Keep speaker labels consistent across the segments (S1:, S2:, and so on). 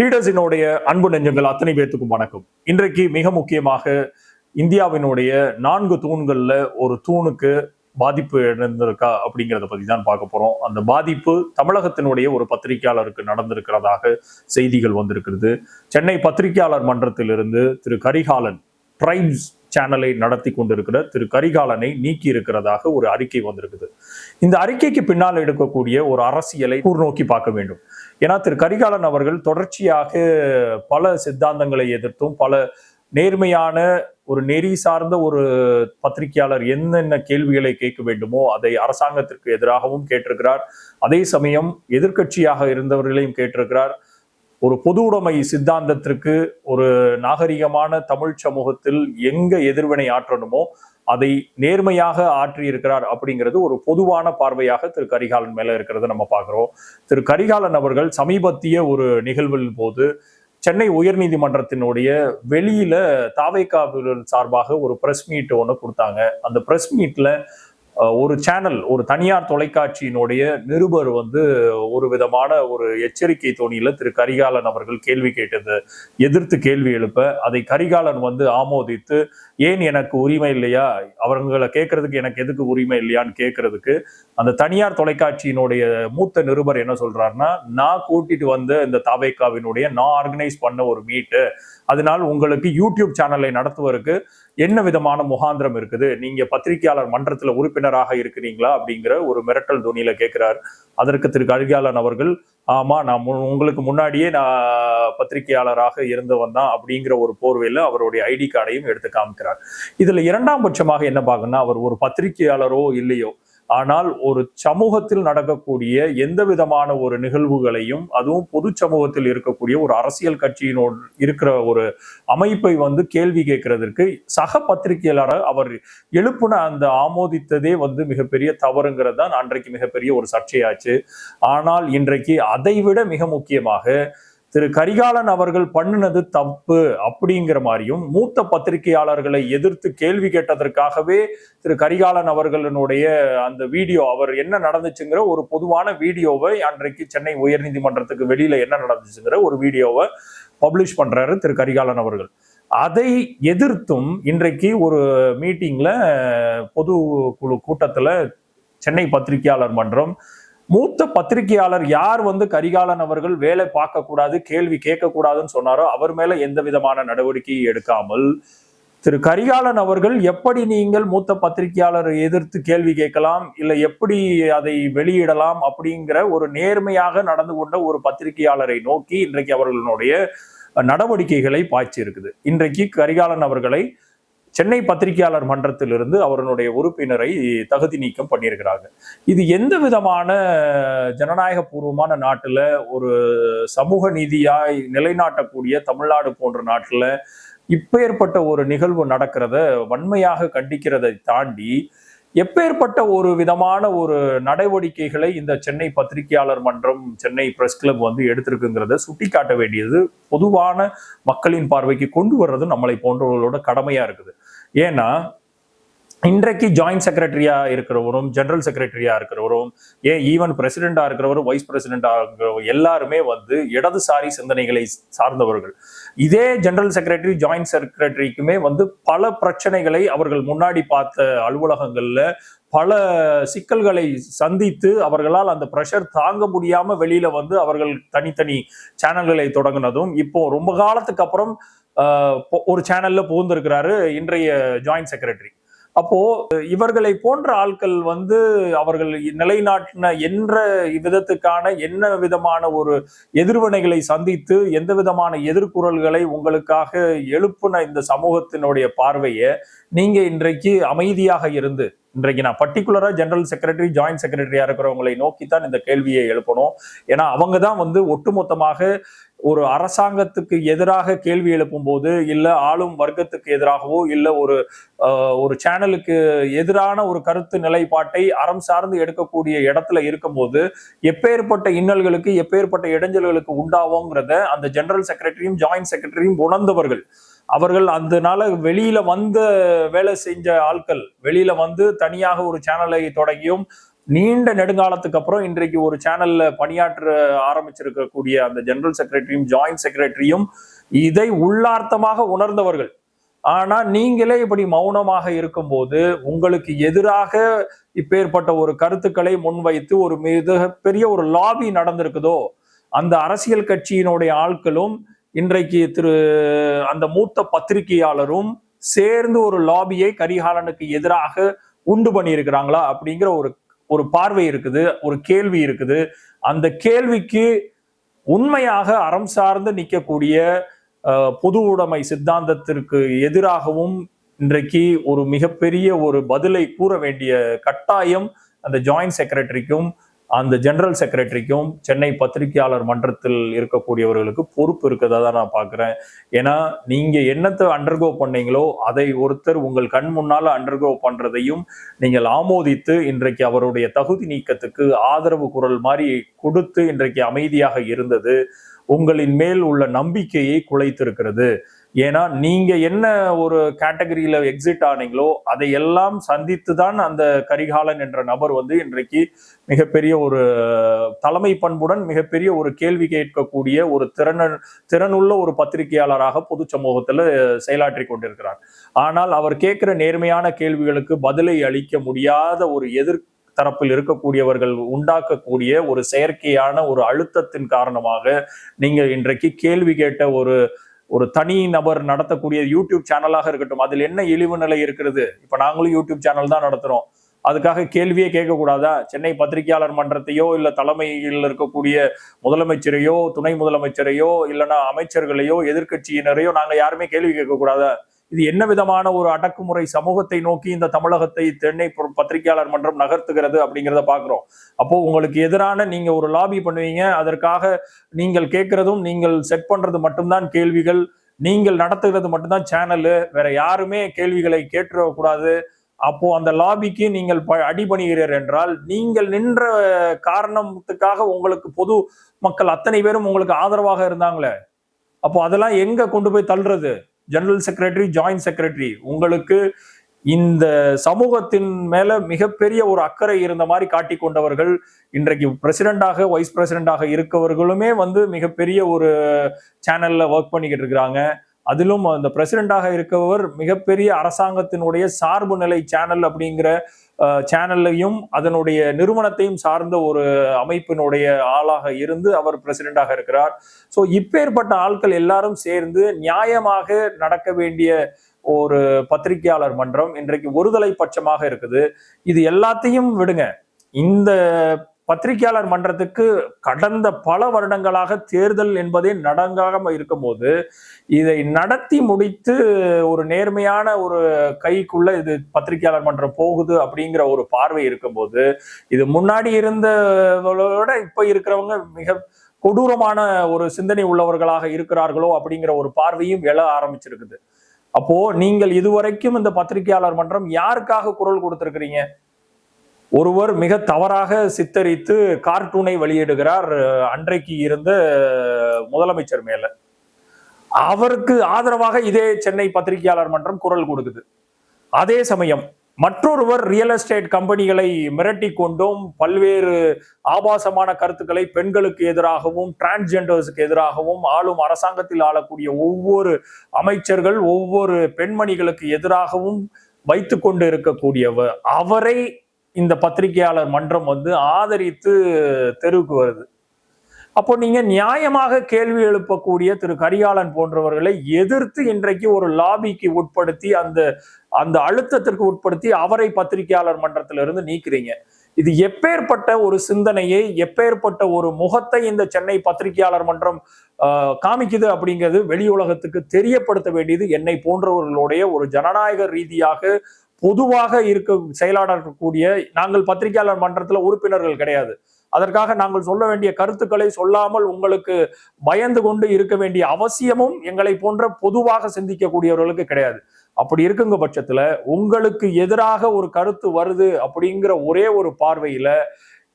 S1: லீடர்ஸினுடைய அன்பு நெஞ்சங்கள் அத்தனை பேர்த்துக்கும் வணக்கம். இன்றைக்கு மிக முக்கியமாக இந்தியாவினுடைய நான்கு தூண்களில் ஒரு தூணுக்கு பாதிப்பு இருந்திருக்கா அப்படிங்கிறத பத்தி தான் பார்க்க போறோம். அந்த பாதிப்பு தமிழகத்தினுடைய ஒரு பத்திரிகையாளருக்கு நடந்திருக்கிறதாக செய்திகள் வந்திருக்கிறது. சென்னை பத்திரிகையாளர் மன்றத்திலிருந்து திரு கரிகாலன் ட்ரைப்ஸ் சேனலை நடத்தி கொண்டிருக்கிற திரு கரிகாலனை நீக்கி இருக்கிறதாக ஒரு அறிக்கை வந்திருக்குது. இந்த அறிக்கைக்கு பின்னால் எடுக்கக்கூடிய ஒரு அரசியலை கூர்நோக்கி பார்க்க வேண்டும். ஏன்னா திரு கரிகாலன் அவர்கள் தொடர்ச்சியாக பல சித்தாந்தங்களை எதிர்த்தும் பல நேர்மையான ஒரு நெறி சார்ந்த ஒரு பத்திரிகையாளர் என்னென்ன கேள்விகளை கேட்க வேண்டுமோ அதை அரசாங்கத்திற்கு எதிராகவும் கேட்டிருக்கிறார். அதே சமயம் எதிர்க்கட்சியாக இருந்தவர்களையும் கேட்டிருக்கிறார். ஒரு பொது உடைமை சித்தாந்தத்திற்கு ஒரு நாகரிகமான தமிழ் சமூகத்தில் எங்க எதிர்வினை ஆற்றணுமோ அதை நேர்மையாக ஆற்றியிருக்கிறார் அப்படிங்கிறது ஒரு பொதுவான பார்வையாக திரு கரிகாலன் மேல இருக்கிறத நம்ம பார்க்குறோம். திரு கரிகாலன் அவர்கள் சமீபத்திய ஒரு நிகழ்வின் போது சென்னை உயர்நீதிமன்றத்தினுடைய வெளியில தாவைக்காவினர் சார்பாக ஒரு பிரஸ் மீட் ஒன்று கொடுத்தாங்க. அந்த பிரஸ் மீட்ல ஒரு சேனல் ஒரு தனியார் தொலைக்காட்சியினுடைய நிருபர் வந்து ஒரு விதமான ஒரு எச்சரிக்கை தோணியில திரு கரிகாலன் அவர்கள் கேள்வி கேட்டது எதிர்த்து கேள்வி எழுப்ப அதை கரிகாலன் வந்து ஆமோதித்து ஏன் எனக்கு உரிமை இல்லையா? அவர்களை கேட்கறதுக்கு எனக்கு எதுக்கு உரிமை இல்லையான்னு கேட்கறதுக்கு. அந்த தனியார் தொலைக்காட்சியினுடைய மூத்த நிருபர் என்ன சொல்றாருன்னா நான் கூட்டிட்டு வந்த இந்த தாவேக்காவினுடைய நான் ஆர்கனைஸ் பண்ண ஒரு மீட்டு அதனால் உங்களுக்கு யூடியூப் சேனலை நடத்துவதற்கு என்ன விதமான முகாந்திரம் இருக்குது? நீங்க பத்திரிகையாளர் உறுப்பினர் உறுப்பினராக இருக்கிறீங்களா அப்படிங்கிற ஒரு மிரட்டல் துணியில கேட்கிறார் அதற்கு திரு கரிகாலன் அவர்கள் ஆமா நான் உங்களுக்கு முன்னாடியே நான் பத்திரிகையாளராக இருந்தவன் தான் அப்படிங்கிற ஒரு போர்வையில அவருடைய ஐடி கார்டையும் எடுத்து காமிக்கிறார். இதுல இரண்டாம் பட்சமாக என்ன பார்க்கணும்னா அவர் ஒரு பத்திரிகையாளரோ இல்லையோ ஆனால் ஒரு சமூகத்தில் நடக்கக்கூடிய எந்த விதமான ஒரு நிகழ்வுகளையும் அதுவும் பொது சமூகத்தில் இருக்கக்கூடிய ஒரு அரசியல் கட்சியினோடு இருக்கிற ஒரு அமைப்பை வந்து கேள்வி கேட்கறதற்கு சக பத்திரிகையாளர் அவர் எழுப்புன அந்த ஆமோதித்ததே வந்து மிகப்பெரிய தவறுங்கிறது தான் அன்றைக்கு மிகப்பெரிய ஒரு சர்ச்சையாச்சு. ஆனால் இன்றைக்கு அதைவிட மிக முக்கியமாக திரு கரிகாலன் அவர்கள் பண்ணினது தப்பு அப்படிங்கிற மாதிரியும் மூத்த பத்திரிகையாளர்களை எதிர்த்து கேள்வி கேட்டதற்காகவே திரு கரிகாலன் அவர்களினுடைய அந்த வீடியோ அவர் என்ன நடந்துச்சுங்கிற ஒரு பொதுவான வீடியோவை அன்றைக்கு சென்னை உயர்நீதிமன்றத்துக்கு வெளியில என்ன நடந்துச்சுங்கிற ஒரு வீடியோவை பப்ளிஷ் பண்றாரு திரு கரிகாலன் அவர்கள். அதை எதிர்த்தும் இன்றைக்கு ஒரு மீட்டிங்ல பொது குழு கூட்டத்துல சென்னை பத்திரிகையாளர் மன்றம் மூத்த பத்திரிகையாளர் யார் வந்து கரிகாலன் அவர்கள் வேலை பார்க்க கூடாது கேள்வி கேட்க கூடாதுன்னு சொன்னாரோ அவர் மேல எந்த விதமான நடவடிக்கையும் எடுக்காமல் திரு கரிகாலன் அவர்கள் எப்படி நீங்கள் மூத்த பத்திரிகையாளரை எதிர்த்து கேள்வி கேட்கலாம் இல்லை எப்படி அதை வெளியிடலாம் அப்படிங்கிற ஒரு நேர்மையாக நடந்து கொண்ட ஒரு பத்திரிகையாளரை நோக்கி இன்றைக்கு அவர்களுடைய நடவடிக்கைகளை பாய்ச்சி இருக்குது இன்றைக்கு கரிகாலன் அவர்களை சென்னை பத்திரிகையாளர் மன்றத்திலிருந்து அவருடைய உறுப்பினரை தகுதி நீக்கம் பண்ணியிருக்கிறாங்க இது எந்த விதமான ஜனநாயக பூர்வமான நாட்டில் ஒரு சமூக நீதியாய் நிலைநாட்டக்கூடிய தமிழ்நாடு போன்ற நாட்டுல இப்பேற்பட்ட ஒரு நிகழ்வு நடக்கிறத வன்மையாக கண்டிக்கிறதை தாண்டி எப்பேற்பட்ட ஒரு விதமான ஒரு நடவடிக்கைகளை இந்த சென்னை பத்திரிகையாளர் மன்றம் சென்னை பிரஸ் கிளப் வந்து எடுத்திருக்குங்கிறத சுட்டிக்காட்ட வேண்டியது பொதுவான மக்களின் பார்வைக்கு கொண்டு வர்றது நம்மளை போன்றவர்களோட கடமையா இருக்குது. ஏன்னா இன்றைக்கு ஜாயிண்ட் செக்ரட்டரியா இருக்கிறவரும் ஜெனரல் செக்ரட்டரியா இருக்கிறவரும் ஏன் ஈவன் பிரசிடென்டா இருக்கிறவரும் வைஸ் பிரசிடென்டா இருக்கிறவரும் எல்லாருமே வந்து இடதுசாரி சிந்தனைகளை சார்ந்தவர்கள். இதே ஜெனரல் செக்ரட்டரி ஜாயிண்ட் செக்ரட்டரிக்குமே வந்து பல பிரச்சனைகளை அவர்கள் முன்னாடி பார்த்த அலுவலகங்கள்ல பல சிக்கல்களை சந்தித்து அவர்களால் அந்த ப்ரெஷர் தாங்க முடியாம வெளியில வந்து அவர்கள் தனித்தனி சேனல்களை தொடங்கினதும் இப்போ ரொம்ப காலத்துக்கு அப்புறம் ஒரு சேனல்ல புகுந்திருக்கிறாரு இன்றைய ஜாயிண்ட் செக்ரட்டரி அப்போ இவர்களை போன்ற ஆட்கள் வந்து அவர்கள் நிலைநாட்டின என்ற விதத்துக்கான என்ன விதமான ஒரு எதிர்வினைகளை சந்தித்து எந்த விதமான எதிர்குரல்களை உங்களுக்காக எழுப்புன இந்த சமூகத்தினுடைய பார்வையை நீங்க இன்றைக்கு அமைதியாக இருந்து இன்றைக்கு நான் பர்டிகுலரா ஜெனரல் செக்ரட்டரி ஜாயிண்ட் செக்ரட்டரியா இருக்கிறவங்களை நோக்கி தான் இந்த கேள்வியை எழுப்பணும். ஏன்னா அவங்க தான் வந்து ஒட்டுமொத்தமாக ஒரு அரசாங்கத்துக்கு எதிராக கேள்வி எழுப்பும் போது இல்லை ஆளும் வர்க்கத்துக்கு எதிராகவோ இல்லை ஒரு ஒரு சேனலுக்கு எதிரான ஒரு கருத்து நிலைப்பாட்டை அறம் சார்ந்து எடுக்கக்கூடிய இடத்துல இருக்கும்போது எப்பேற்பட்ட இன்னல்களுக்கு எப்பேற்பட்ட இடைஞ்சல்களுக்கு உண்டாவோங்கிறத அந்த ஜெனரல் செக்ரட்டரியும் ஜாயிண்ட் செக்ரட்டரியும் உணர்ந்தவர்கள். அவர்கள் அதனால வெளியில வந்து வேலை செஞ்ச ஆட்கள் வெளியில வந்து தனியாக ஒரு சேனலை தொடங்கியும் நீண்ட நெடுங்காலத்துக்கு அப்புறம் இன்றைக்கு ஒரு சேனல்ல பணியாற்ற ஆரம்பிச்சிருக்கக்கூடிய அந்த ஜெனரல் செக்ரட்டரியும் ஜாயிண்ட் செக்ரட்டரியும் இதை உள்ளார்த்தமாக உணர்ந்தவர்கள். ஆனா நீங்களே இப்படி மௌனமாக இருக்கும்போது உங்களுக்கு எதிராக இப்பேற்பட்ட ஒரு கருத்துக்களை முன்வைத்து ஒரு மிகப்பெரிய ஒரு லாபி நடந்திருக்குதோ அந்த அரசியல் கட்சியினுடைய ஆட்களும் இன்றைக்கு திரு அந்த மூத்த பத்திரிகையாளரும் சேர்ந்து ஒரு லாபியை கரிகாலனுக்கு எதிராக உண்டு பண்ணியிருக்கிறாங்களா அப்படிங்கிற ஒரு ஒரு பார்வை இருக்குது ஒரு கேள்வி இருக்குது. அந்த கேள்விக்கு உண்மையாக அறம் சார்ந்து நிற்கக்கூடிய பொது உடைமை சித்தாந்தத்திற்கு எதிராகவும் இன்றைக்கு ஒரு மிகப்பெரிய ஒரு பதிலை கூற வேண்டிய கட்டாயம் அந்த ஜாயிண்ட் செக்ரட்டரிக்கும் அந்த ஜெனரல் செக்ரட்டரிக்கும் சென்னை பத்திரிகையாளர் மன்றத்தில் இருக்கக்கூடியவர்களுக்கு பொறுப்பு இருக்கிறதா தான் நான் பார்க்குறேன் ஏன்னா நீங்கள் என்னத்தை அண்டர்கோ பண்ணீங்களோ அதை ஒருத்தர் உங்கள் கண் முன்னால் அண்டர்கோ பண்ணுறதையும் நீங்கள் ஆமோதித்து இன்றைக்கு அவருடைய தகுதி நீக்கத்துக்கு ஆதரவு குரல் மாதிரி கொடுத்து இன்றைக்கு அமைதியாக இருந்தது. உங்களின் மேல் உள்ள நம்பிக்கையை குலைத்திருக்கிறது. ஏன்னா நீங்க என்ன ஒரு கேட்டகரியில எக்ஸிட் ஆனீங்களோ அதை எல்லாம் சந்தித்து தான் அந்த கரிகாலன் என்ற நபர் வந்து இன்றைக்கு மிகப்பெரிய ஒரு தலைமை பண்புடன் மிகப்பெரிய ஒரு கேள்வி கேட்கக்கூடிய ஒரு திறன திறனுள்ள ஒரு பத்திரிகையாளராக பொது சமூகத்துல செயலாற்றி கொண்டிருக்கிறார். ஆனால் அவர் கேட்கிற நேர்மையான கேள்விகளுக்கு பதிலை அளிக்க முடியாத ஒரு எதிர் தரப்பில் இருக்கக்கூடியவர்கள் உண்டாக்கக்கூடிய ஒரு செயற்கையான ஒரு அழுத்தத்தின் காரணமாக நீங்கள் இன்றைக்கு கேள்வி கேட்ட ஒரு ஒரு தனி நபர் நடத்தக்கூடிய யூடியூப் சேனலாக இருக்கட்டும் அதில் என்ன இழிவு நிலை இருக்கிறது? இப்போ நாங்களும் யூடியூப் சேனல் தான் நடத்துகிறோம் அதுக்காக கேள்வியே கேட்கக்கூடாதா? சென்னை பத்திரிகையாளர் மன்றத்தையோ இல்லை தலைமையில் இருக்கக்கூடிய முதலமைச்சரையோ துணை முதலமைச்சரையோ இல்லைன்னா அமைச்சர்களையோ எதிர்க்கட்சியினரையோ நாங்கள் யாருமே கேள்வி கேட்கக்கூடாதா? இது என்ன விதமான ஒரு அடக்குமுறை சமூகத்தை நோக்கி இந்த தமிழகத்தை தென்னை பத்திரிகையாளர் மன்றம் நகர்த்துகிறது அப்படிங்கிறத பாக்குறோம். அப்போ உங்களுக்கு எதிரான நீங்க ஒரு லாபி பண்ணுவீங்க. அதற்காக நீங்கள் கேட்கறதும் நீங்கள் செட் பண்றது மட்டும்தான் கேள்விகள். நீங்கள் நடத்துகிறது மட்டும்தான் சேனல் வேற யாருமே கேள்விகளை கேட்டுறக்கூடாது. அப்போ அந்த லாபிக்கு நீங்கள் ப- அடிபணிகிறீர் என்றால் நீங்கள் நின்ற காரணத்துக்காக உங்களுக்கு பொது மக்கள் அத்தனை பேரும் உங்களுக்கு ஆதரவாக இருந்தாங்களே? அப்போ அதெல்லாம் எங்க கொண்டு போய் தள்ளுறது? ஜெனரல் செக்ரட்டரி ஜாயின்ட் செக்ரட்டரி உங்களுக்கு இந்த சமூகத்தின் மேல மிகப்பெரிய ஒரு அக்கறை இருந்த மாதிரி காட்டி கொண்டவர்கள் இன்றைக்கு பிரசிடென்டாக வைஸ் பிரசிடென்டாக இருக்கவர்களுமே வந்து மிகப்பெரிய ஒரு சேனல்ல ஒர்க் பண்ணிக்கிட்டு இருக்கிறாங்க. அதிலும் அந்த பிரசிடென்டாக இருக்கவர் மிகப்பெரிய அரசாங்கத்தினுடைய சார்பு நிலை சேனல் அப்படிங்கிற சேனல்லையும் அதனுடைய நிறுவனத்தையும் சார்ந்த ஒரு அமைப்பினுடைய ஆளாக இருந்து அவர் பிரசிடென்டாக இருக்கிறார். ஸோ இப்பேற்பட்ட ஆட்கள் எல்லாரும் சேர்ந்து நியாயமாக நடக்க வேண்டிய ஒரு பத்திரிகையாளர் மன்றம் இன்றைக்கு ஒருதலை பட்சமாக இருக்குது. இது எல்லாத்தையும் விடுங்க. இந்த பத்திரிகையாளர் மன்றத்துக்கு கடந்த பல வருடங்களாக தேர்தல் என்பதே நடங்காக இருக்கும்போது இதை நடத்தி முடித்து ஒரு நேர்மையான ஒரு கைக்குள்ள இது பத்திரிகையாளர் மன்றம் போகுது அப்படிங்கிற ஒரு பார்வை இருக்கும்போது இது முன்னாடி இருந்தவங்களோட இப்ப இருக்கிறவங்க மிக கொடூரமான ஒரு சிந்தனை உள்ளவர்களாக இருக்கிறார்களோ அப்படிங்கிற ஒரு பார்வையும் எழ ஆரம்பிச்சிருக்குது. அப்போ நீங்கள் இதுவரைக்கும் இந்த பத்திரிகையாளர் மன்றம் யாருக்காக குரல் கொடுத்திருக்கிறீங்க? ஒருவர் மிக தவறாக சித்தரித்து கார்ட்டூனை வெளியிடுகிறார் அன்றைக்கு இருந்த முதலமைச்சர் மேல. அவருக்கு ஆதரவாக இதே சென்னை பத்திரிகையாளர் மன்றம் குரல் கொடுக்குது. அதே சமயம் மற்றொருவர் ரியல் எஸ்டேட் கம்பெனிகளை மிரட்டி கொண்டும் பல்வேறு ஆபாசமான கருத்துக்களை பெண்களுக்கு எதிராகவும் டிரான்ஸ்ஜெண்டர்ஸுக்கு எதிராகவும் ஆளும் அரசாங்கத்தில் ஆளக்கூடிய ஒவ்வொரு அமைச்சர்கள் ஒவ்வொரு பெண்மணிகளுக்கு எதிராகவும் வைத்து கொண்டு இருக்கக்கூடியவர். அவரை இந்த பத்திரிகையாளர் மன்றம் வந்து ஆதரித்து தெருவுக்கு வருது. அப்போ நீங்க நியாயமாக கேள்வி எழுப்பக்கூடிய திரு. கரிகாலன் போன்றவர்களை எதிர்த்து இன்றைக்கு ஒரு லாபிக்கு உட்படுத்தி அந்த அந்த அழுத்தத்திற்கு உட்படுத்தி அவரை பத்திரிகையாளர் மன்றத்திலிருந்து நீக்கிறீங்க. இது எப்பேற்பட்ட ஒரு சிந்தனையை எப்பேற்பட்ட ஒரு முகத்தை இந்த சென்னை பத்திரிகையாளர் மன்றம் ஆஹ், காமிக்குது அப்படிங்கிறது வெளி உலகத்துக்கு தெரியப்படுத்த வேண்டியது என்னை போன்றவர்களுடைய ஒரு ஜனநாயக ரீதியாக பொதுவாக இருக்க செயலாடக்கூடிய நாங்கள் பத்திரிகையாளர் மன்றத்தில் உறுப்பினர்கள் கிடையாது. அதற்காக நாங்கள் சொல்ல வேண்டிய கருத்துக்களை சொல்லாமல் உங்களுக்கு பயந்து கொண்டு இருக்க வேண்டிய அவசியமும் எங்களை போன்ற பொதுவாக சிந்திக்கக்கூடியவர்களுக்கு கிடையாது. அப்படி இருக்குங்க பட்சத்துல உங்களுக்கு எதிராக ஒரு கருத்து வருது அப்படிங்கிற ஒரே ஒரு பார்வையில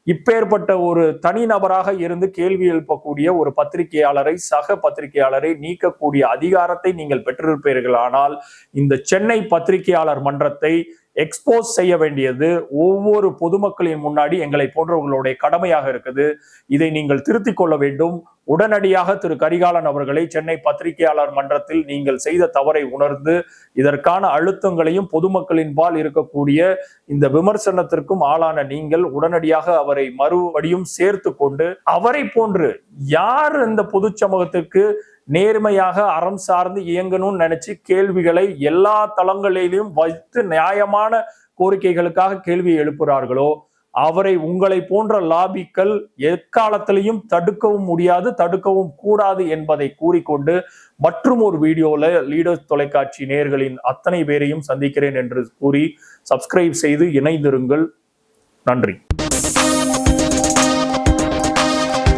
S1: இப்பேற்பட்ட ஒரு தனி நபராக இருந்து கேள்வி எழுப்பக்கூடிய ஒரு பத்திரிகையாளரை சக பத்திரிகையாளரை நீக்கக்கூடிய அதிகாரத்தை நீங்கள் பெற்றிருப்பீர்கள் ஆனால் இந்த சென்னை பத்திரிகையாளர் மன்றத்தை எக்ஸ்போஸ் செய்ய வேண்டியது ஒவ்வொரு பொதுமக்களின் முன்னாடி எங்களை போன்றவர்களுடைய கடமையாக இருக்குது. இதை நீங்கள் திருத்திக் கொள்ள வேண்டும். உடனடியாக திரு கரிகாலன் அவர்களை சென்னை பத்திரிகையாளர் மன்றத்தில் நீங்கள் செய்த தவறை உணர்ந்து இதற்கான அழுத்தங்களையும் பொதுமக்களின் பால் இருக்கக்கூடிய இந்த விமர்சனத்திற்கும் ஆளான நீங்கள் உடனடியாக அவரை மறுபடியும் சேர்த்து கொண்டு அவரை போன்று யார் இந்த பொது சமூகத்திற்கு நேர்மையாக அறம் சார்ந்து இயங்கணும்னு நினைச்சு கேள்விகளை எல்லா தளங்களிலும் வைத்து நியாயமான கோரிக்கைகளுக்காக கேள்வி எழுப்புகிறார்களோ அவரை உங்களை போன்ற லாபிக்கள் எக்காலத்திலையும் தடுக்கவும் முடியாது தடுக்கவும் கூடாது என்பதை கூறிக்கொண்டு மற்றும் ஒரு வீடியோல லீடர்ஸ் தொலைக்காட்சி நேர்களின் அத்தனை பேரையும் சந்திக்கிறேன் என்று கூறி சப்ஸ்கிரைப் செய்து இணைந்திருங்கள். நன்றி.